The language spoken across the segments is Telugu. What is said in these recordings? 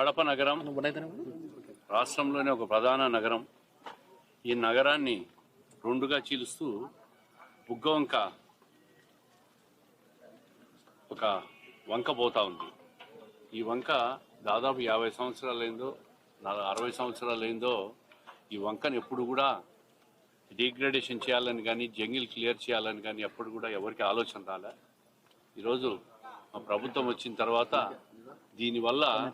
కడప నగరం రాష్ట్రంలోనే ఒక ప్రధాన నగరం. ఈ నగరాన్ని రెండుగా చీలుస్తూ బుగ్గవంక ఒక వంక పోతా ఉంది. ఈ వంక దాదాపు యాభై సంవత్సరాలైందో నా- అరవై సంవత్సరాలైందో ఈ వంకను ఎప్పుడు కూడా డిగ్రేడేషన్ చేయాలని కానీ జంగిల్ క్లియర్ చేయాలని కానీ ఎప్పుడు కూడా ఎవరికి ఆలోచన రాలే. ఈరోజు మా ప్రభుత్వం వచ్చిన తర్వాత దీనివల్ల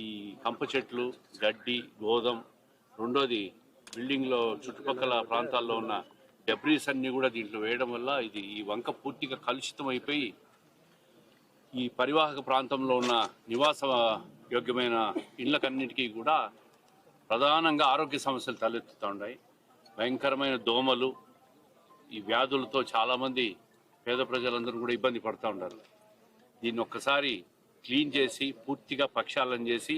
ఈ కంప చెట్లు గడ్డి గోధుమ రెండోది బిల్డింగ్లో చుట్టుపక్కల ప్రాంతాల్లో ఉన్న డెబ్రీస్ అన్ని కూడా దీంట్లో వేయడం వల్ల ఇది ఈ వంక పూర్తిగా కలుషితం అయిపోయి ఈ పరివాహక ప్రాంతంలో ఉన్న నివాస యోగ్యమైన ఇళ్ళకన్నిటికీ కూడా ప్రధానంగా ఆరోగ్య సమస్యలు తలెత్తుతూ ఉన్నాయి. భయంకరమైన దోమలు ఈ వ్యాధులతో చాలామంది పేద ప్రజలందరూ కూడా ఇబ్బంది పడుతూ ఉన్నారు. దీన్ని ఒక్కసారి క్లీన్ చేసి పూర్తిగా పక్షాలను చేసి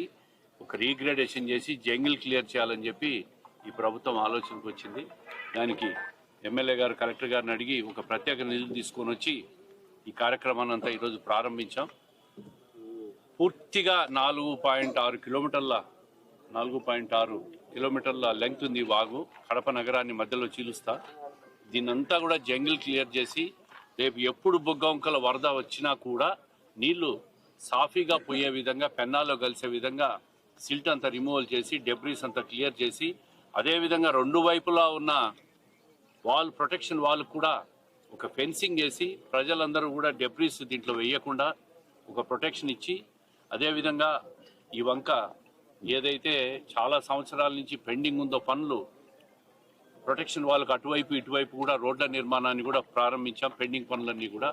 ఒక రీగ్రేడేషన్ చేసి జంగిల్ క్లియర్ చేయాలని చెప్పి ఈ ప్రభుత్వం ఆలోచనకు వచ్చింది. దానికి ఎమ్మెల్యే గారు కలెక్టర్ గారిని అడిగి ఒక ప్రత్యేక నిధులు తీసుకొని వచ్చి ఈ కార్యక్రమాన్ని అంతా ఈరోజు ప్రారంభించాం. పూర్తిగా నాలుగు పాయింట్ ఆరు కిలోమీటర్ల నాలుగు పాయింట్ ఆరు కిలోమీటర్ల లెంగ్త్ ఉంది వాగు. కడప నగరాన్ని మధ్యలో చీలుస్తా. దీన్నంతా కూడా జంగిల్ క్లియర్ చేసి రేపు ఎప్పుడు బొగ్గంకల వరద వచ్చినా కూడా నీళ్ళు సాఫీగా పోయే విధంగా పెన్నాలో కలిసే విధంగా సిల్ట్ అంతా రిమూవల్ చేసి డెబ్రీస్ అంతా క్లియర్ చేసి అదేవిధంగా రెండు వైపులా ఉన్న వాల్ ప్రొటెక్షన్ వాల్ కూడా ఒక ఫెన్సింగ్ వేసి ప్రజలందరూ కూడా డెబ్రీస్ దీంట్లో వేయకుండా ఒక ప్రొటెక్షన్ ఇచ్చి అదేవిధంగా ఈ వంక ఏదైతే చాలా సంవత్సరాల నుంచి పెండింగ్ ఉందో పనులు ప్రొటెక్షన్ వాళ్ళకి అటువైపు ఇటువైపు కూడా రోడ్ల నిర్మాణాన్ని కూడా ప్రారంభించాం పెండింగ్ పనులన్నీ కూడా.